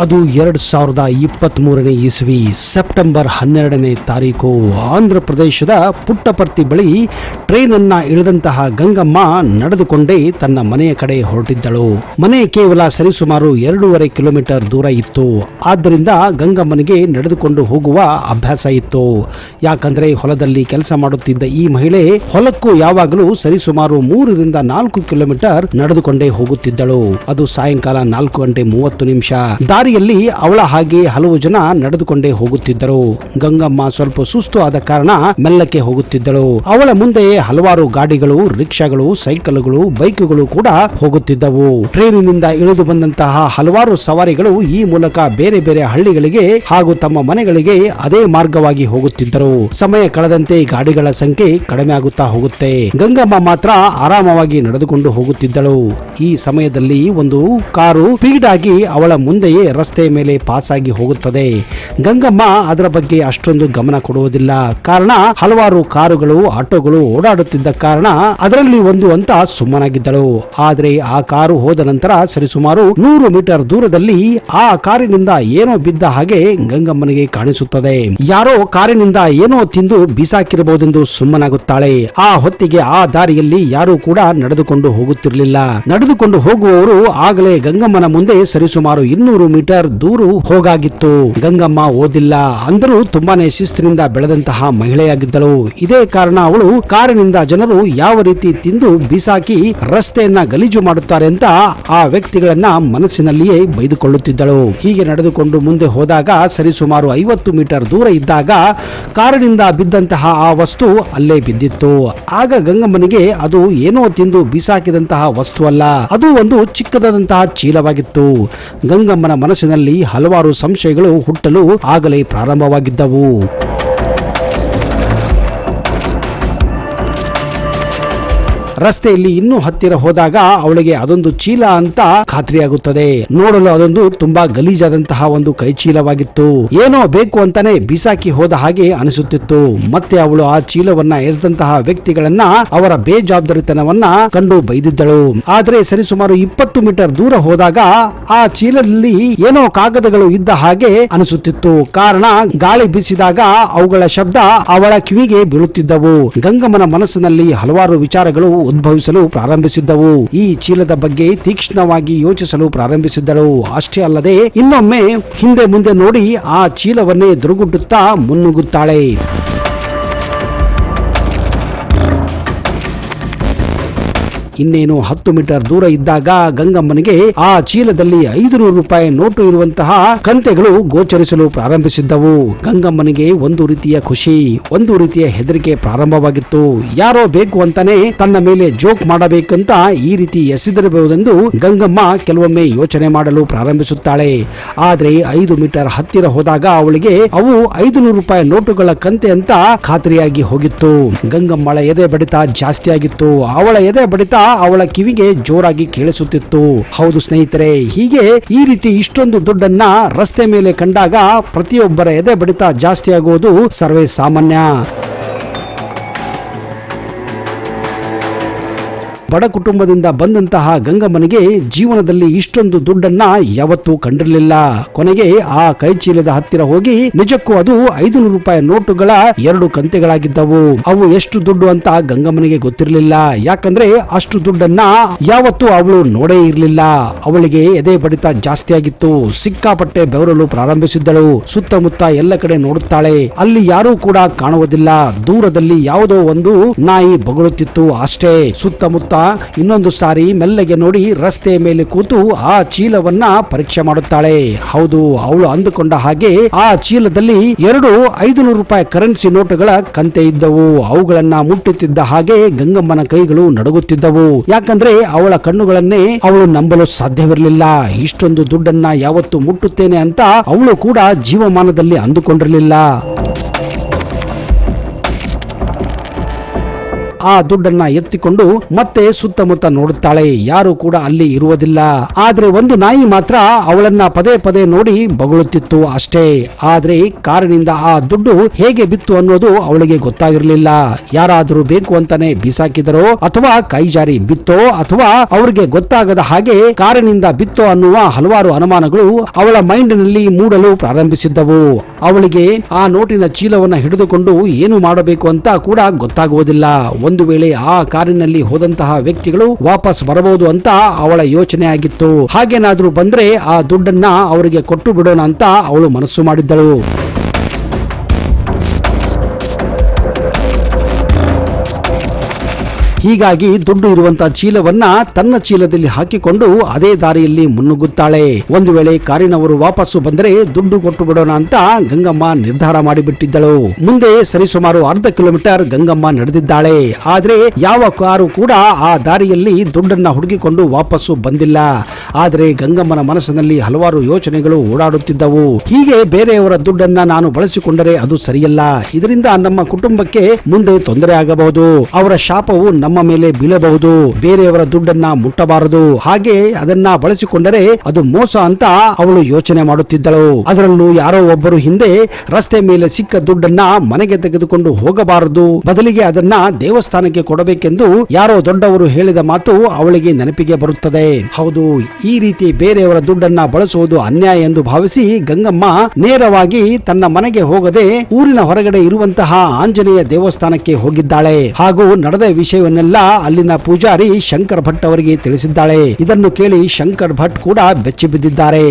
ಅದು ಎರಡು ಸಾವಿರದ ಇಪ್ಪತ್ತ್ ಮೂರನೇ ಇಸ್ವಿ, ಸೆಪ್ಟೆಂಬರ್ ಹನ್ನೆರಡನೇ ತಾರೀಕು. ಆಂಧ್ರ ಪ್ರದೇಶದ ಪುಟ್ಟಪರ್ತಿ ಬಳಿ ಟ್ರೈನ್ ಅನ್ನ ಇಳಿದಂತಹ ಗಂಗಮ್ಮ ನಡೆದುಕೊಂಡೇ ತನ್ನ ಮನೆಯ ಕಡೆ ಹೊರಟಿದ್ದಳು. ಮನೆ ಕೇವಲ ಸರಿಸುಮಾರು ಎರಡೂವರೆ ಕಿಲೋಮೀಟರ್ ದೂರ ಇತ್ತು. ಆದ್ದರಿಂದ ಗಂಗಮ್ಮನಿಗೆ ನಡೆದುಕೊಂಡು ಹೋಗುವ ಅಭ್ಯಾಸ ಇತ್ತು. ಯಾಕಂದ್ರೆ ಹೊಲದಲ್ಲಿ ಕೆಲಸ ಮಾಡುತ್ತಿದ್ದ ಈ ಮಹಿಳೆ ಹೊಲಕ್ಕೂ ಯಾವಾಗಲೂ ಸರಿಸುಮಾರು ಮೂರರಿಂದ ನಾಲ್ಕು ಕಿಲೋಮೀಟರ್ ನಡೆದುಕೊಂಡೇ ಹೋಗುತ್ತಿದ್ದಳು. ಅದು ಸಾಯಂಕಾಲ ನಾಲ್ಕು ಗಂಟೆ ಮೂವತ್ತು ನಿಮಿಷ. ದಾರಿಯಲ್ಲಿ ಅವಳ ಹಾಗೆ ಹಲವು ಜನ ನಡೆದುಕೊಂಡೇ ಹೋಗುತ್ತಿದ್ದರು. ಗಂಗಮ್ಮ ಸ್ವಲ್ಪ ಸುಸ್ತು ಆದ ಕಾರಣ ಮೆಲ್ಲಕ್ಕೆ ಹೋಗುತ್ತಿದ್ದಳು. ಅವಳ ಮುಂದೆ ಹಲವಾರು ಗಾಡಿಗಳು, ರಿಕ್ಷಾಗಳು, ಸೈಕಲ್ಗಳು, ಬೈಕ್ಗಳು ಕೂಡ ಹೋಗುತ್ತಿದ್ದವು. ಟ್ರೈನಿನಿಂದ ಇಳಿದು ಬಂದಂತಹ ಹಲವಾರು ಸವಾರಿಗಳು ಈ ಮೂಲಕ ಬೇರೆ ಬೇರೆ ಹಳ್ಳಿಗಳಿಗೆ ಹಾಗೂ ತಮ್ಮ ಮನೆಗಳಿಗೆ ಅದೇ ಮಾರ್ಗವಾಗಿ ಹೋಗುತ್ತಿದ್ದರು. ಸಮಯ ಕಳೆದಂತೆ ಗಾಡಿಗಳ ಸಂಖ್ಯೆ ಕಡಿಮೆ ಆಗುತ್ತಾ ಹೋಗುತ್ತೆ. ಗಂಗಮ್ಮ ಮಾತ್ರ ಆರಾಮವಾಗಿ ನಡೆದುಕೊಂಡು ಹೋಗುತ್ತಿದ್ದಳು. ಈ ಸಮಯದಲ್ಲಿ ಒಂದು ಕಾರು ಸ್ಪೀಡ್ ಆಗಿ ಅವಳ ಮುಂದೆಯೇ ರಸ್ತೆ ಮೇಲೆ ಪಾಸ್ ಆಗಿ ಹೋಗುತ್ತದೆ. ಗಂಗಮ್ಮ ಅದರ ಬಗ್ಗೆ ಅಷ್ಟೊಂದು ಗಮನ ಕೊಡುವುದಿಲ್ಲ. ಕಾರಣ ಹಲವಾರು ಕಾರುಗಳು, ಆಟೋಗಳು ಓಡಾಡುತ್ತಿದ್ದ ಕಾರಣ ಅದರಲ್ಲಿ ಒಂದು ಅಂತ ಸುಮ್ಮನಾಗಿದ್ದಳು. ಆದರೆ ಆ ಕಾರು ಹೋದ ನಂತರ ಸರಿಸುಮಾರು ನೂರು ಮೀಟರ್ ದೂರದಲ್ಲಿ ಆ ಕಾರಿನಿಂದ ಏನೋ ಬಿದ್ದ ಹಾಗೆ ಗಂಗಮ್ಮನಿಗೆ ಕಾಣಿಸುತ್ತದೆ. ಯಾರೋ ಕಾರಿನಿಂದ ಏನೋ ತಿಂದು ಬೀಸಾಕಿರಬಹುದೆಂದು ಸುಮ್ಮನಾಗುತ್ತಾಳೆ. ಆ ಹೊತ್ತಿಗೆ ಆ ದಾರಿಯಲ್ಲಿ ಯಾರೂ ಕೂಡ ನಡೆದುಕೊಂಡು ಹೋಗುತ್ತಿರಲಿಲ್ಲ. ನಡೆದುಕೊಂಡು ಹೋಗುವವರು ಆಗಲೇ ಗಂಗಮ್ಮನ ಮುಂದೆ ಸರಿಸುಮಾರು ಇನ್ನೂರು ಮೀಟರ್ ದೂರ ಹೋಗಾಗಿತ್ತು. ಗಂಗಮ್ಮ ಓದಿಲ್ಲ. ಅಂದರೂ ತುಂಬಾನೇ ಶಿಸ್ತಿನಿಂದ ಬೆಳೆದಂತಹ ಮಹಿಳೆಯಾಗಿದ್ದಳು. ಇದೇ ಕಾರಣ ಅವಳು ಕಾರಿನಿಂದ ಜನರು ಯಾವ ರೀತಿ ತಿಂದು ಬಿಸಾಕಿ ರಸ್ತೆಯನ್ನ ಗಲೀಜು ಮಾಡುತ್ತಾರೆ ಅಂತ ಆ ವ್ಯಕ್ತಿಗಳನ್ನ ಮನಸ್ಸಿನಲ್ಲಿಯೇ ಬೈದುಕೊಳ್ಳುತ್ತಿದ್ದಳು. ಹೀಗೆ ನಡೆದುಕೊಂಡು ಮುಂದೆ ಹೋದಾಗ ಸರಿಸುಮಾರು ಐವತ್ತು ಮೀಟರ್ ದೂರ ಇದ್ದಾಗ ಕಾರಿನಿಂದ ಬಿದ್ದಂತಹ ಆ ವಸ್ತು ಅಲ್ಲೇ ಬಿದ್ದಿತ್ತು. ಆಗ ಗಂಗಮ್ಮನಿಗೆ ಅದು ಏನೋ ತಿಂದು ಬಿಸಾಕಿದಂತಹ ವಸ್ತು ಅಲ್ಲ. ಅದು ಒಂದು ಚಿಕ್ಕದಾದಂತಹ ಚೀಲವಾಗಿತ್ತು. ಗಂಗಮ್ಮನ ಮನಸ್ಸಿನಲ್ಲಿ ಹಲವಾರು ಸಂಶಯಗಳು ಹುಟ್ಟಲು ಆಗಲೇ ಪ್ರಾರಂಭವಾಗಿದ್ದವು. ರಸ್ತೆಯಲ್ಲಿ ಇನ್ನೂ ಹತ್ತಿರ ಹೋದಾಗ ಅವಳಿಗೆ ಅದೊಂದು ಚೀಲ ಅಂತ ಖಾತ್ರಿಯಾಗುತ್ತದೆ. ನೋಡಲು ಅದೊಂದು ತುಂಬಾ ಗಲೀಜಾದಂತಹ ಒಂದು ಕೈ ಚೀಲವಾಗಿತ್ತು ಏನೋ ಬೇಕು ಅಂತಾನೆ ಬಿಸಾಕಿ ಹೋದ ಹಾಗೆ ಅನಿಸುತ್ತಿತ್ತು. ಮತ್ತೆ ಅವಳು ಆ ಚೀಲವನ್ನ ಎಸೆದಂತಹ ವ್ಯಕ್ತಿಗಳನ್ನ ಅವರ ಬೇಜವಾಬ್ದಾರಿತನವನ್ನ ಕಂಡು ಬೈದಿದ್ದಳು. ಆದ್ರೆ ಸರಿಸುಮಾರು ಇಪ್ಪತ್ತು ಮೀಟರ್ ದೂರ ಹೋದಾಗ ಆ ಚೀಲದಲ್ಲಿ ಏನೋ ಕಾಗದಗಳು ಇದ್ದ ಹಾಗೆ ಅನಿಸುತ್ತಿತ್ತು. ಕಾರಣ ಗಾಳಿ ಬೀಸಿದಾಗ ಅವುಗಳ ಶಬ್ದ ಅವಳ ಕಿವಿಗೆ ಬೀಳುತ್ತಿದ್ದವು. ಗಂಗಮ್ಮನ ಮನಸ್ಸಿನಲ್ಲಿ ಹಲವಾರು ವಿಚಾರಗಳು ಉದ್ಭವಿಸಲು ಪ್ರಾರಂಭಿಸಿದ್ದವು. ಈ ಚೀಲದ ಬಗ್ಗೆ ತೀಕ್ಷ್ಣವಾಗಿ ಯೋಚಿಸಲು ಪ್ರಾರಂಭಿಸಿದ್ದಳು. ಅಷ್ಟೇ ಅಲ್ಲದೆ ಇನ್ನೊಮ್ಮೆ ಹಿಂದೆ ಮುಂದೆ ನೋಡಿ ಆ ಚೀಲವನ್ನೇ ದುರುಗುಟ್ಟುತ್ತಾ ಮುನ್ನುಗ್ಗುತ್ತಾಳೆ. ಇನ್ನೇನು ಹತ್ತು ಮೀಟರ್ ದೂರ ಇದ್ದಾಗ ಗಂಗಮ್ಮನಿಗೆ ಆ ಚೀಲದಲ್ಲಿ ಐದು ನೂರು ರೂಪಾಯಿ ನೋಟು ಇರುವಂತಹ ಕಂತೆಗಳು ಗೋಚರಿಸಲು ಪ್ರಾರಂಭಿಸಿದ್ದವು. ಗಂಗಮ್ಮನಿಗೆ ಒಂದು ರೀತಿಯ ಖುಷಿ, ಒಂದು ರೀತಿಯ ಹೆದರಿಕೆ ಪ್ರಾರಂಭವಾಗಿತ್ತು. ಯಾರೋ ಬೇಕು ಅಂತಾನೆ ತನ್ನ ಮೇಲೆ ಜೋಕ್ ಮಾಡಬೇಕಂತ ಈ ರೀತಿ ಎಸೆದಿರಬಹುದೆಂದು ಗಂಗಮ್ಮ ಕೆಲವೊಮ್ಮೆ ಯೋಚನೆ ಮಾಡಲು ಪ್ರಾರಂಭಿಸುತ್ತಾಳೆ. ಆದ್ರೆ ಐದು ಮೀಟರ್ ಹತ್ತಿರ ಹೋದಾಗ ಅವಳಿಗೆ ಅವು ಐದು ನೂರು ರೂಪಾಯಿ ನೋಟುಗಳ ಕಂತೆ ಅಂತ ಖಾತ್ರಿಯಾಗಿ ಹೋಗಿತ್ತು. ಗಂಗಮ್ಮಳ ಎದೆ ಬಡಿತ ಜಾಸ್ತಿ ಆಗಿತ್ತು ಅವಳ ಎದೆ ಬಡಿತ ಅವಳ ಕಿವಿಗೆ ಜೋರಾಗಿ ಕೇಳಿಸುತ್ತಿತ್ತು. ಹೌದು ಸ್ನೇಹಿತರೆ, ಹೀಗೆ ಈ ರೀತಿ ಇಷ್ಟೊಂದು ದುಡ್ಡನ್ನ ರಸ್ತೆ ಮೇಲೆ ಕಂಡಾಗ ಪ್ರತಿಯೊಬ್ಬರ ಎದೆ ಬಡಿತ ಜಾಸ್ತಿ ಆಗುವುದು ಸರ್ವೇ ಸಾಮಾನ್ಯ. ಬಡ ಕುಟುಂಬದಿಂದ ಬಂದಂತಹ ಗಂಗಮ್ಮನಿಗೆ ಜೀವನದಲ್ಲಿ ಇಷ್ಟೊಂದು ದುಡ್ಡನ್ನ ಯಾವತ್ತೂ ಕಂಡಿರಲಿಲ್ಲ. ಕೊನೆಗೆ ಆ ಕೈಚೀಲದ ಹತ್ತಿರ ಹೋಗಿ ನಿಜಕ್ಕೂ ಅದು ಐದು ನೂರು ರೂಪಾಯಿ ನೋಟುಗಳ ಎರಡು ಕಂತೆಗಳಾಗಿದ್ದವು. ಅವು ಎಷ್ಟು ದುಡ್ಡು ಅಂತ ಗಂಗಮ್ಮನಿಗೆ ಗೊತ್ತಿರಲಿಲ್ಲ. ಯಾಕಂದ್ರೆ ಅಷ್ಟು ದುಡ್ಡನ್ನ ಯಾವತ್ತೂ ಅವಳು ನೋಡೇ ಇರಲಿಲ್ಲ. ಅವಳಿಗೆ ಎದೆ ಬಡಿತ ಜಾಸ್ತಿ ಆಗಿತ್ತು ಸಿಕ್ಕಾಪಟ್ಟೆ ಬೆವರಲು ಪ್ರಾರಂಭಿಸಿದ್ದಳು. ಸುತ್ತಮುತ್ತ ಎಲ್ಲ ಕಡೆ ನೋಡುತ್ತಾಳೆ. ಅಲ್ಲಿ ಯಾರೂ ಕೂಡ ಕಾಣುವುದಿಲ್ಲ. ದೂರದಲ್ಲಿ ಯಾವುದೋ ಒಂದು ನಾಯಿ ಬಗಳುತ್ತಿತ್ತು ಅಷ್ಟೇ. ಸುತ್ತಮುತ್ತ ಇನ್ನೊಂದು ಸಾರಿ ಮೆಲ್ಲಗೆ ನೋಡಿ ರಸ್ತೆಯ ಮೇಲೆ ಕೂತು ಆ ಚೀಲವನ್ನ ಪರೀಕ್ಷೆ ಮಾಡುತ್ತಾಳೆ. ಹೌದು, ಅವಳು ಅಂದುಕೊಂಡ ಹಾಗೆ ಆ ಚೀಲದಲ್ಲಿ ಎರಡು ಐದು ನೂರು ರೂಪಾಯಿ ಕರೆನ್ಸಿ ನೋಟುಗಳ ಕಂತೆ ಇದ್ದವು. ಅವುಗಳನ್ನ ಮುಟ್ಟುತ್ತಿದ್ದ ಹಾಗೆ ಗಂಗಮ್ಮನ ಕೈಗಳು ನಡುಗುತ್ತಿದ್ದವು. ಯಾಕಂದ್ರೆ ಅವಳ ಕಣ್ಣುಗಳನ್ನೇ ಅವಳು ನಂಬಲು ಸಾಧ್ಯವಿರಲಿಲ್ಲ. ಇಷ್ಟೊಂದು ದುಡ್ಡನ್ನ ಯಾವತ್ತು ಮುಟ್ಟುತ್ತೇನೆ ಅಂತ ಅವಳು ಕೂಡ ಜೀವಮಾನದಲ್ಲಿ ಅಂದುಕೊಂಡಿರಲಿಲ್ಲ. ಆ ದುಡ್ಡನ್ನ ಎತ್ತಿಕೊಂಡು ಮತ್ತೆ ಸುತ್ತಮುತ್ತ ನೋಡುತ್ತಾಳೆ. ಯಾರು ಕೂಡ ಅಲ್ಲಿ ಇರುವುದಿಲ್ಲ. ಆದ್ರೆ ಒಂದು ನಾಯಿ ಮಾತ್ರ ಅವಳನ್ನ ಪದೇ ಪದೇ ನೋಡಿ ಬಗಳುತ್ತಿತ್ತು ಅಷ್ಟೇ. ಆದ್ರೆ ಕಾರಿನಿಂದ ಆ ದುಡ್ಡು ಹೇಗೆ ಬಿತ್ತು ಅನ್ನೋದು ಅವಳಿಗೆ ಗೊತ್ತಾಗಿರಲಿಲ್ಲ. ಯಾರಾದರೂ ಬೇಕು ಅಂತಾನೆ ಬಿಸಾಕಿದರೋ ಅಥವಾ ಕೈಜಾರಿ ಬಿತ್ತೋ ಅಥವಾ ಅವ್ರಿಗೆ ಗೊತ್ತಾಗದ ಹಾಗೆ ಕಾರಿನಿಂದ ಬಿತ್ತೋ ಅನ್ನುವ ಹಲವಾರು ಅನುಮಾನಗಳು ಅವಳ ಮೈಂಡ್ನಲ್ಲಿ ಮೂಡಲು ಪ್ರಾರಂಭಿಸಿದ್ದವು. ಅವಳಿಗೆ ಆ ನೋಟಿನ ಚೀಲವನ್ನ ಹಿಡಿದುಕೊಂಡು ಏನು ಮಾಡಬೇಕು ಅಂತ ಕೂಡ ಗೊತ್ತಾಗುವುದಿಲ್ಲ. ಒಂದು ವೇಳೆ ಆ ಕಾರಿನಲ್ಲಿ ಹೋದಂತಹ ವ್ಯಕ್ತಿಗಳು ವಾಪಸ್ ಬರಬಹುದು ಅಂತ ಅವಳ ಯೋಚನೆ ಆಗಿತ್ತು. ಹಾಗೇನಾದ್ರೂ ಬಂದ್ರೆ ಆ ದುಡ್ಡನ್ನ ಅವರಿಗೆ ಕೊಟ್ಟು ಬಿಡೋಣ ಅಂತ ಅವಳು ಮನಸ್ಸು ಮಾಡಿದ್ದಳು. ಹೀಗಾಗಿ ದುಡ್ಡು ಇರುವಂತಹ ಚೀಲವನ್ನ ತನ್ನ ಚೀಲದಲ್ಲಿ ಹಾಕಿಕೊಂಡು ಅದೇ ದಾರಿಯಲ್ಲಿ ಮುನ್ನುಗ್ಗುತ್ತಾಳೆ. ಒಂದು ವೇಳೆ ಕಾರಿನವರು ವಾಪಸ್ಸು ಬಂದರೆ ದುಡ್ಡು ಕೊಟ್ಟು ಬಿಡೋಣ ಅಂತ ಗಂಗಮ್ಮ ನಿರ್ಧಾರ ಮಾಡಿಬಿಟ್ಟಿದ್ದಳು. ಮುಂದೆ ಸರಿಸುಮಾರು ಅರ್ಧ ಕಿಲೋಮೀಟರ್ ಗಂಗಮ್ಮ ನಡೆದಿದ್ದಾಳೆ. ಆದ್ರೆ ಯಾವ ಕಾರು ಕೂಡ ಆ ದಾರಿಯಲ್ಲಿ ದುಡ್ಡನ್ನ ಹುಡುಕಿಕೊಂಡು ವಾಪಸ್ಸು ಬಂದಿಲ್ಲ. ಆದರೆ ಗಂಗಮ್ಮನ ಮನಸ್ಸಿನಲ್ಲಿ ಹಲವಾರು ಯೋಚನೆಗಳು ಓಡಾಡುತ್ತಿದ್ದವು. ಹೀಗೆ ಬೇರೆಯವರ ದುಡ್ಡನ್ನ ನಾನು ಬಳಸಿಕೊಂಡರೆ ಅದು ಸರಿಯಲ್ಲ. ಇದರಿಂದ ನಮ್ಮ ಕುಟುಂಬಕ್ಕೆ ಮುಂದೆ ತೊಂದರೆ ಆಗಬಹುದು. ಅವರ ಶಾಪವು ಮೇಲೆ ಬೀಳಬಹುದು. ಬೇರೆಯವರ ದುಡ್ಡನ್ನ ಮುಟ್ಟಬಾರದು. ಹಾಗೆ ಅದನ್ನ ಬಳಸಿಕೊಂಡರೆ ಅದು ಮೋಸ ಅಂತ ಅವಳು ಯೋಚನೆ ಮಾಡುತ್ತಿದ್ದಳು. ಅದರಲ್ಲೂ ಯಾರೋ ಒಬ್ಬರು ಹಿಂದೆ ರಸ್ತೆ ಮೇಲೆ ಸಿಕ್ಕ ದುಡ್ಡನ್ನ ಮನೆಗೆ ತೆಗೆದುಕೊಂಡು ಹೋಗಬಾರದು. ಬದಲಿಗೆ ಅದನ್ನ ದೇವಸ್ಥಾನಕ್ಕೆ ಕೊಡಬೇಕೆಂದು ಯಾರೋ ದೊಡ್ಡವರು ಹೇಳಿದ ಮಾತು ಅವಳಿಗೆ ನೆನಪಿಗೆ ಬರುತ್ತದೆ. ಹೌದು, ಈ ರೀತಿ ಬೇರೆಯವರ ದುಡ್ಡನ್ನ ಬಳಸುವುದು ಅನ್ಯಾಯ ಎಂದು ಭಾವಿಸಿ ಗಂಗಮ್ಮ ನೇರವಾಗಿ ತನ್ನ ಮನೆಗೆ ಹೋಗದೆ ಊರಿನ ಹೊರಗಡೆ ಇರುವಂತಹ ಆಂಜನೇಯ ದೇವಸ್ಥಾನಕ್ಕೆ ಹೋಗಿದ್ದಾಳೆ. ಹಾಗೂ ನಡೆದ ವಿಷಯವನ್ನೆಲ್ಲ ಅಲ್ಲಿನ ಪೂಜಾರಿ ಶಂಕರ್ ಭಟ್ ಅವರಿಗೆ ತಿಳಿಸಿದ್ದಾಳೆ. ಇದನ್ನು ಕೇಳಿ ಶಂಕರ್ ಭಟ್ ಕೂಡ ಬೆಚ್ಚಿ ಬಿದ್ದಿದ್ದಾರೆ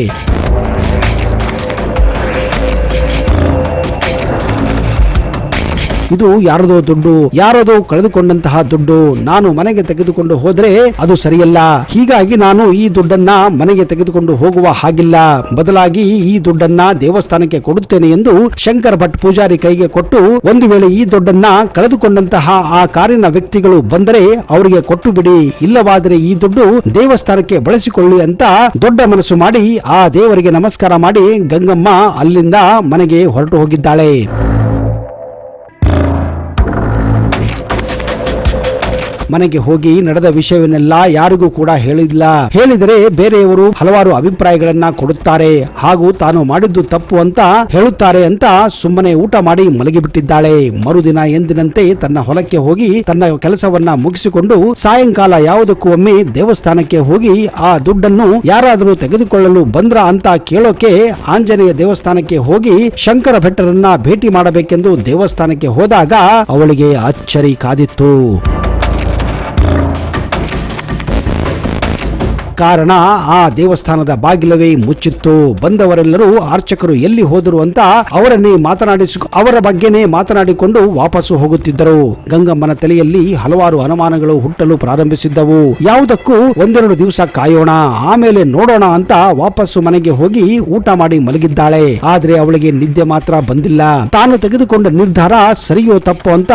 ಇದು ಯಾರದೋ ದುಡ್ಡು, ಯಾರದೋ ಕಳೆದುಕೊಂಡಂತಹ ದುಡ್ಡು ನಾನು ಮನೆಗೆ ತೆಗೆದುಕೊಂಡು ಹೋದ್ರೆ ಅದು ಸರಿಯಲ್ಲ. ಹೀಗಾಗಿ ನಾನು ಈ ದುಡ್ಡನ್ನ ಮನೆಗೆ ತೆಗೆದುಕೊಂಡು ಹೋಗುವ ಹಾಗಿಲ್ಲ. ಬದಲಾಗಿ ಈ ದುಡ್ಡನ್ನ ದೇವಸ್ಥಾನಕ್ಕೆ ಕೊಡುತ್ತೇನೆ ಎಂದು ಶಂಕರ್ ಭಟ್ ಪೂಜಾರಿ ಕೈಗೆ ಕೊಟ್ಟು ಒಂದು ವೇಳೆ ಈ ದುಡ್ಡನ್ನ ಕಳೆದುಕೊಂಡಂತಹ ಆ ಕಾರಿನ ವ್ಯಕ್ತಿಗಳು ಬಂದರೆ ಅವರಿಗೆ ಕೊಟ್ಟು ಬಿಡಿ. ಇಲ್ಲವಾದರೆ ಈ ದುಡ್ಡು ದೇವಸ್ಥಾನಕ್ಕೆ ಬಳಸಿಕೊಳ್ಳಿ ಅಂತ ದೊಡ್ಡ ಮನಸ್ಸು ಮಾಡಿ ಆ ದೇವರಿಗೆ ನಮಸ್ಕಾರ ಮಾಡಿ ಗಂಗಮ್ಮ ಅಲ್ಲಿಂದ ಮನೆಗೆ ಹೊರಟು ಹೋಗಿದ್ದಾಳೆ. ಮನೆಗೆ ಹೋಗಿ ನಡೆದ ವಿಷಯವನ್ನೆಲ್ಲ ಯಾರಿಗೂ ಕೂಡ ಹೇಳಿಲ್ಲ. ಹೇಳಿದರೆ ಬೇರೆಯವರು ಹಲವಾರು ಅಭಿಪ್ರಾಯಗಳನ್ನ ಕೊಡುತ್ತಾರೆ. ಹಾಗೂ ತಾನು ಮಾಡಿದ್ದು ತಪ್ಪು ಅಂತ ಹೇಳುತ್ತಾರೆ ಅಂತ ಸುಮ್ಮನೆ ಊಟ ಮಾಡಿ ಮಲಗಿಬಿಟ್ಟಿದ್ದಾಳೆ. ಮರುದಿನ ಎಂದಿನಂತೆ ತನ್ನ ಹೊಲಕ್ಕೆ ಹೋಗಿ ತನ್ನ ಕೆಲಸವನ್ನ ಮುಗಿಸಿಕೊಂಡು ಸಾಯಂಕಾಲ ಯಾವುದಕ್ಕೂ ಒಮ್ಮೆ ದೇವಸ್ಥಾನಕ್ಕೆ ಹೋಗಿ ಆ ದುಡ್ಡನ್ನು ಯಾರಾದರೂ ತೆಗೆದುಕೊಳ್ಳಲು ಬಂದ್ರ ಅಂತ ಕೇಳೋಕೆ ಆಂಜನೇಯ ದೇವಸ್ಥಾನಕ್ಕೆ ಹೋಗಿ ಶಂಕರ ಭಟ್ಟರನ್ನ ಭೇಟಿ ಮಾಡಬೇಕೆಂದು ದೇವಸ್ಥಾನಕ್ಕೆ ಹೋದಾಗ ಅವಳಿಗೆ ಅಚ್ಚರಿ ಕಾದಿತ್ತು. ಕಾರಣ ಆ ದೇವಸ್ಥಾನದ ಬಾಗಿಲವೇ ಮುಚ್ಚಿತ್ತು. ಬಂದವರೆಲ್ಲರೂ ಅರ್ಚಕರು ಎಲ್ಲಿ ಹೋದರು ಅಂತ ಅವರನ್ನೇ ಮಾತನಾಡಿಸಿ ಅವರ ಬಗ್ಗೆನೇ ಮಾತನಾಡಿಕೊಂಡು ವಾಪಸ್ಸು ಹೋಗುತ್ತಿದ್ದರು. ಗಂಗಮ್ಮನ ತಲೆಯಲ್ಲಿ ಹಲವಾರು ಅನುಮಾನಗಳು ಹುಟ್ಟಲು ಪ್ರಾರಂಭಿಸಿದ್ದವು. ಯಾವುದಕ್ಕೂ ಒಂದೆರಡು ದಿವಸ ಕಾಯೋಣ, ಆಮೇಲೆ ನೋಡೋಣ ಅಂತ ವಾಪಸ್ಸು ಮನೆಗೆ ಹೋಗಿ ಊಟ ಮಾಡಿ ಮಲಗಿದ್ದಾಳೆ. ಆದ್ರೆ ಅವಳಿಗೆ ನಿದ್ದೆ ಮಾತ್ರ ಬಂದಿಲ್ಲ. ತಾನು ತೆಗೆದುಕೊಂಡ ನಿರ್ಧಾರ ಸರಿಯೋ ತಪ್ಪು ಅಂತ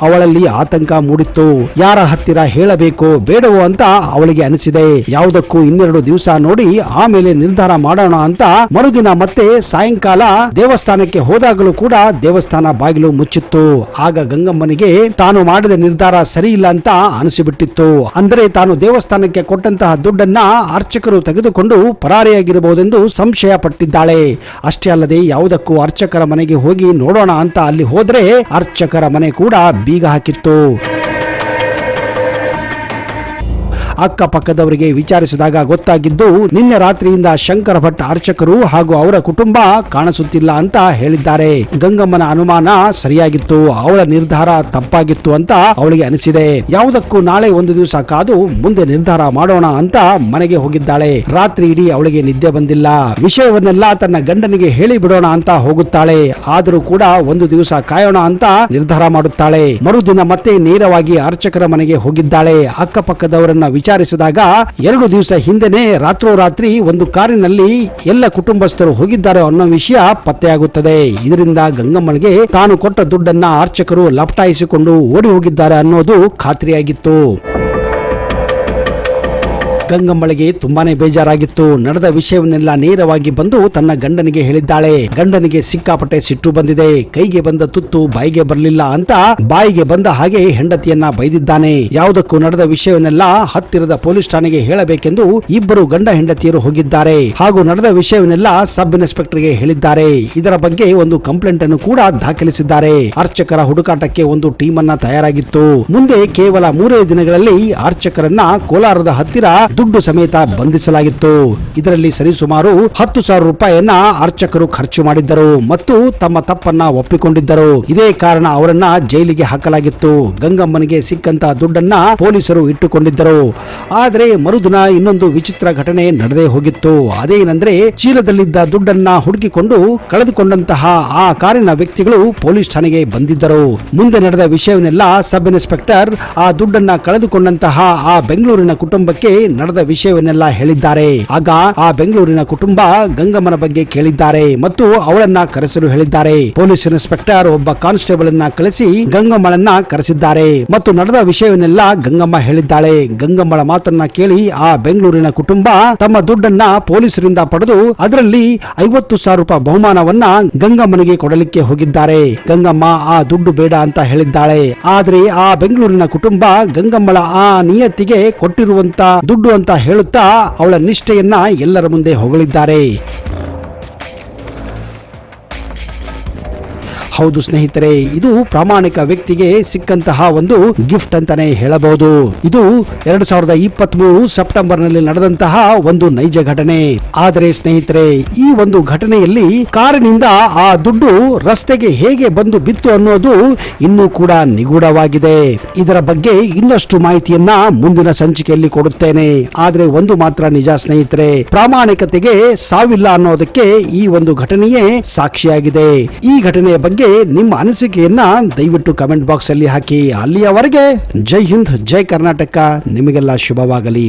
ಅವಳಲ್ಲಿ ಆತಂಕ ಮೂಡಿತ್ತು. ಯಾರ ಹತ್ತಿರ ಹೇಳಬೇಕು ಬೇಡವೋ ಅಂತ ಅವಳಿಗೆ ಅನಿಸಿದೆ. ಯಾವುದಕ್ಕೂ ಇನ್ನೆರಡು ದಿವಸ ನೋಡಿ ಆಮೇಲೆ ನಿರ್ಧಾರ ಮಾಡೋಣ ಅಂತ ಮರುದಿನ ಮತ್ತೆ ಸಾಯಂಕಾಲ ದೇವಸ್ಥಾನಕ್ಕೆ ಹೋದಾಗಲೂ ಕೂಡ ದೇವಸ್ಥಾನ ಬಾಗಿಲು ಮುಚ್ಚಿತ್ತು. ಆಗ ಗಂಗಮ್ಮನಿಗೆ, ತಾನು ಮಾಡಿದ ನಿರ್ಧಾರ ಸರಿ ಇಲ್ಲ ಅಂತ ಅನಿಸಿಬಿಟ್ಟಿತ್ತು. ಅಂದರೆ ತಾನು ದೇವಸ್ಥಾನಕ್ಕೆ ಕೊಟ್ಟಂತಹ ದುಡ್ಡನ್ನ ಅರ್ಚಕರು ತೆಗೆದುಕೊಂಡು ಪರಾರಿಯಾಗಿರಬಹುದೆಂದು ಸಂಶಯ ಪಟ್ಟಿದ್ದಾಳೆ ಅಷ್ಟೇ ಅಲ್ಲದೆ ಯಾವುದಕ್ಕೂ ಅರ್ಚಕರ ಮನೆಗೆ ಹೋಗಿ ನೋಡೋಣ ಅಂತ ಅಲ್ಲಿ ಹೋದ್ರೆ ಅರ್ಚಕರ ಮನೆ ಕೂಡ ಬೀಗ ಹಾಕಿತ್ತು. ಅಕ್ಕಪಕ್ಕದವರಿಗೆ ವಿಚಾರಿಸಿದಾಗ ಗೊತ್ತಾಗಿದ್ದು, ನಿನ್ನೆ ರಾತ್ರಿಯಿಂದ ಶಂಕರ ಭಟ್ ಅರ್ಚಕರು ಹಾಗೂ ಅವರ ಕುಟುಂಬ ಕಾಣಿಸುತ್ತಿಲ್ಲ ಅಂತ ಹೇಳಿದ್ದಾರೆ. ಗಂಗಮ್ಮನ ಅನುಮಾನ ಸರಿಯಾಗಿತ್ತು, ಅವಳ ನಿರ್ಧಾರ ತಪ್ಪಾಗಿತ್ತು ಅಂತ ಅವಳಿಗೆ ಅನಿಸಿದೆ. ಯಾವುದಕ್ಕೂ ನಾಳೆ ಒಂದು ದಿವಸ ಕಾದು ಮುಂದೆ ನಿರ್ಧಾರ ಮಾಡೋಣ ಅಂತ ಮನೆಗೆ ಹೋಗಿದ್ದಾಳೆ. ರಾತ್ರಿ ಇಡೀ ಅವಳಿಗೆ ನಿದ್ದೆ ಬಂದಿಲ್ಲ. ವಿಷಯವನ್ನೆಲ್ಲ ತನ್ನ ಗಂಡನಿಗೆ ಹೇಳಿ ಬಿಡೋಣ ಅಂತ ಹೋಗುತ್ತಾಳೆ. ಆದರೂ ಕೂಡ ಒಂದು ದಿವಸ ಕಾಯೋಣ ಅಂತ ನಿರ್ಧಾರ ಮಾಡುತ್ತಾಳೆ. ಮರುದಿನ ಮತ್ತೆ ನೇರವಾಗಿ ಅರ್ಚಕರ ಮನೆಗೆ ಹೋಗಿದ್ದಾಳೆ. ಅಕ್ಕಪಕ್ಕದವರನ್ನ ವಿಚಾರಿಸಿದಾಗ ಎರಡು ದಿವಸ ಹಿಂದೆನೆ ರಾತ್ರೋರಾತ್ರಿ ಒಂದು ಕಾರಿನಲ್ಲಿ ಎಲ್ಲ ಕುಟುಂಬಸ್ಥರು ಹೋಗಿದ್ದಾರೆ ಅನ್ನೋ ವಿಷಯ ಪತ್ತೆಯಾಗುತ್ತದೆ. ಇದರಿಂದ ಗಂಗಮ್ಮನಿಗೆ ತಾನು ಕೊಟ್ಟ ದುಡ್ಡನ್ನ ಅರ್ಚಕರು ಲಪಟಾಯಿಸಿಕೊಂಡು ಓಡಿ ಹೋಗಿದ್ದಾರೆ ಅನ್ನೋದು ಖಾತ್ರಿಯಾಗಿತ್ತು. ಗಂಗಮ್ಮಳಿಗೆ ತುಂಬಾನೇ ಬೇಜಾರಾಗಿತ್ತು. ನಡೆದ ವಿಷಯವನ್ನೆಲ್ಲ ನೇರವಾಗಿ ಬಂದು ತನ್ನ ಗಂಡನಿಗೆ ಹೇಳಿದ್ದಾಳೆ. ಗಂಡನಿಗೆ ಸಿಕ್ಕಾಪಟ್ಟೆ ಸಿಟ್ಟು ಬಂದಿದೆ. ಕೈಗೆ ಬಂದ ತುತ್ತು ಬಾಯಿಗೆ ಬರಲಿಲ್ಲ ಅಂತ ಬಾಯಿಗೆ ಬಂದ ಹಾಗೆ ಹೆಂಡತಿಯನ್ನ ಬೈದಿದ್ದಾನೆ. ಯಾವುದಕ್ಕೂ ನಡೆದ ವಿಷಯವನ್ನೆಲ್ಲ ಹತ್ತಿರದ ಪೊಲೀಸ್ ಠಾಣೆಗೆ ಹೇಳಬೇಕೆಂದು ಇಬ್ಬರು ಗಂಡ ಹೆಂಡತಿಯರು ಹೋಗಿದ್ದಾರೆ. ಹಾಗೂ ನಡೆದ ವಿಷಯವನ್ನೆಲ್ಲ ಸಬ್ ಇನ್ಸ್ಪೆಕ್ಟರ್ಗೆ ಹೇಳಿದ್ದಾರೆ. ಇದರ ಬಗ್ಗೆ ಒಂದು ಕಂಪ್ಲೇಂಟ್ ಅನ್ನು ಕೂಡ ದಾಖಲಿಸಿದ್ದಾರೆ. ಅರ್ಚಕರ ಹುಡುಕಾಟಕ್ಕೆ ಒಂದು ಟೀಮ್ ಅನ್ನ ತಯಾರಾಗಿತ್ತು. ಮುಂದೆ ಕೇವಲ ಮೂರೇ ದಿನಗಳಲ್ಲಿ ಅರ್ಚಕರನ್ನ ಕೋಲಾರದ ಹತ್ತಿರ ದುಡ್ಡು ಸಮೇತ ಬಂಧಿಸಲಾಗಿತ್ತು. ಇದರಲ್ಲಿ ಸರಿಸುಮಾರು ಹತ್ತು ಸಾವಿರ ರೂಪಾಯಿಯನ್ನ ಅರ್ಚಕರು ಖರ್ಚು ಮಾಡಿದ್ದರು ಮತ್ತು ತಮ್ಮ ತಪ್ಪನ್ನ ಒಪ್ಪಿಕೊಂಡಿದ್ದರು. ಇದೇ ಕಾರಣ ಅವರನ್ನ ಜೈಲಿಗೆ ಹಾಕಲಾಗಿತ್ತು. ಗಂಗಮ್ಮನಿಗೆ ಸಿಕ್ಕಂತ ದುಡ್ಡನ್ನ ಪೊಲೀಸರು ಇಟ್ಟುಕೊಂಡಿದ್ದರು. ಆದರೆ ಮರುದಿನ ಇನ್ನೊಂದು ವಿಚಿತ್ರ ಘಟನೆ ನಡೆದೇ ಹೋಗಿತ್ತು. ಅದೇನೆಂದ್ರೆ ಚೀಲದಲ್ಲಿದ್ದ ದುಡ್ಡನ್ನ ಹುಡುಕಿಕೊಂಡು ಕಳೆದುಕೊಂಡಂತಹ ಆ ಕಾರಿನ ವ್ಯಕ್ತಿಗಳು ಪೊಲೀಸ್ ಠಾಣೆಗೆ ಬಂದಿದ್ದರು. ಮುಂದೆ ನಡೆದ ವಿಷಯವನ್ನೆಲ್ಲ ಸಬ್ ಇನ್ಸ್ಪೆಕ್ಟರ್ ಆ ದುಡ್ಡನ್ನ ಕಳೆದುಕೊಂಡಂತಹ ಆ ಬೆಂಗಳೂರಿನ ಕುಟುಂಬಕ್ಕೆ ನಡೆದ ವಿಷಯವನ್ನೆಲ್ಲ ಹೇಳಿದ್ದಾರೆ. ಆಗ ಆ ಬೆಂಗಳೂರಿನ ಕುಟುಂಬ ಗಂಗಮ್ಮನ ಬಗ್ಗೆ ಕೇಳಿದ್ದಾರೆ ಮತ್ತು ಅವಳನ್ನ ಕರೆಸಲು ಹೇಳಿದ್ದಾರೆ. ಪೊಲೀಸ್ ಇನ್ಸ್ಪೆಕ್ಟರ್ ಒಬ್ಬ ಕಾನ್ಸ್ಟೇಬಲ್ ಅನ್ನ ಕಳಿಸಿ ಗಂಗಮ್ಮಳನ್ನ ಕರೆಸಿದ್ದಾರೆ. ಮತ್ತು ನಡೆದ ವಿಷಯವನ್ನೆಲ್ಲ ಗಂಗಮ್ಮ ಹೇಳಿದ್ದಾಳೆ. ಗಂಗಮ್ಮಳ ಮಾತನ್ನ ಕೇಳಿ ಆ ಬೆಂಗಳೂರಿನ ಕುಟುಂಬ ತಮ್ಮ ದುಡ್ಡನ್ನ ಪೊಲೀಸರಿಂದ ಪಡೆದು ಅದರಲ್ಲಿ ಐವತ್ತು ಸಾವಿರ ರೂಪಾಯಿ ಬಹುಮಾನವನ್ನ ಗಂಗಮ್ಮನಿಗೆ ಕೊಡಲಿಕ್ಕೆ ಹೋಗಿದ್ದಾರೆ. ಗಂಗಮ್ಮ, ಆ ದುಡ್ಡು ಬೇಡ ಅಂತ ಹೇಳಿದ್ದಾಳೆ. ಆದ್ರೆ ಆ ಬೆಂಗಳೂರಿನ ಕುಟುಂಬ ಗಂಗಮ್ಮಳ ಆ ನಿಯತ್ತಿಗೆ ಕೊಟ್ಟಿರುವಂತ ದುಡ್ಡು ಅಂತ ಹೇಳುತ್ತಾ ಅವಳ ನಿಷ್ಠೆಯನ್ನ ಎಲ್ಲರ ಮುಂದೆ ಹೊಗಳಿದ್ದಾರೆ. ಹೌದು ಸ್ನೇಹಿತರೆ, ಇದು ಪ್ರಾಮಾಣಿಕ ವ್ಯಕ್ತಿಗೆ ಸಿಕ್ಕಂತಹ ಒಂದು ಗಿಫ್ಟ್ ಅಂತಾನೆ ಹೇಳಬಹುದು. ಇದು ಎರಡು ಸಾವಿರದ ಇಪ್ಪತ್ತ್ ಮೂರು ಸೆಪ್ಟೆಂಬರ್ನಲ್ಲಿ ನಡೆದಂತಹ ಒಂದು ನೈಜ ಘಟನೆ. ಆದರೆ ಸ್ನೇಹಿತರೆ, ಈ ಒಂದು ಘಟನೆಯಲ್ಲಿ ಕಾರಿನಿಂದ ಆ ದುಡ್ಡು ರಸ್ತೆಗೆ ಹೇಗೆ ಬಂದು ಬಿತ್ತು ಅನ್ನೋದು ಇನ್ನೂ ಕೂಡ ನಿಗೂಢವಾಗಿದೆ. ಇದರ ಬಗ್ಗೆ ಇನ್ನಷ್ಟು ಮಾಹಿತಿಯನ್ನ ಮುಂದಿನ ಸಂಚಿಕೆಯಲ್ಲಿ ಕೊಡುತ್ತೇನೆ. ಆದ್ರೆ ಒಂದು ಮಾತ್ರ ನಿಜ ಸ್ನೇಹಿತರೆ, ಪ್ರಾಮಾಣಿಕತೆಗೆ ಸಾವಿಲ್ಲ ಅನ್ನೋದಕ್ಕೆ ಈ ಒಂದು ಘಟನೆಯೇ ಸಾಕ್ಷಿಯಾಗಿದೆ. ಈ ಘಟನೆಯ ಬಗ್ಗೆ ನಿಮ್ಮ ಅನಿಸಿಕೆಯನ್ನ ದಯವಿಟ್ಟು ಕಮೆಂಟ್ ಬಾಕ್ಸ್ ಅಲ್ಲಿ ಹಾಕಿ, ಅಲ್ಲಿಯವರೆಗೆ ಜೈ ಹಿಂದ್, ಜೈ ಕರ್ನಾಟಕ. ನಿಮಗೆಲ್ಲ ಶುಭವಾಗಲಿ.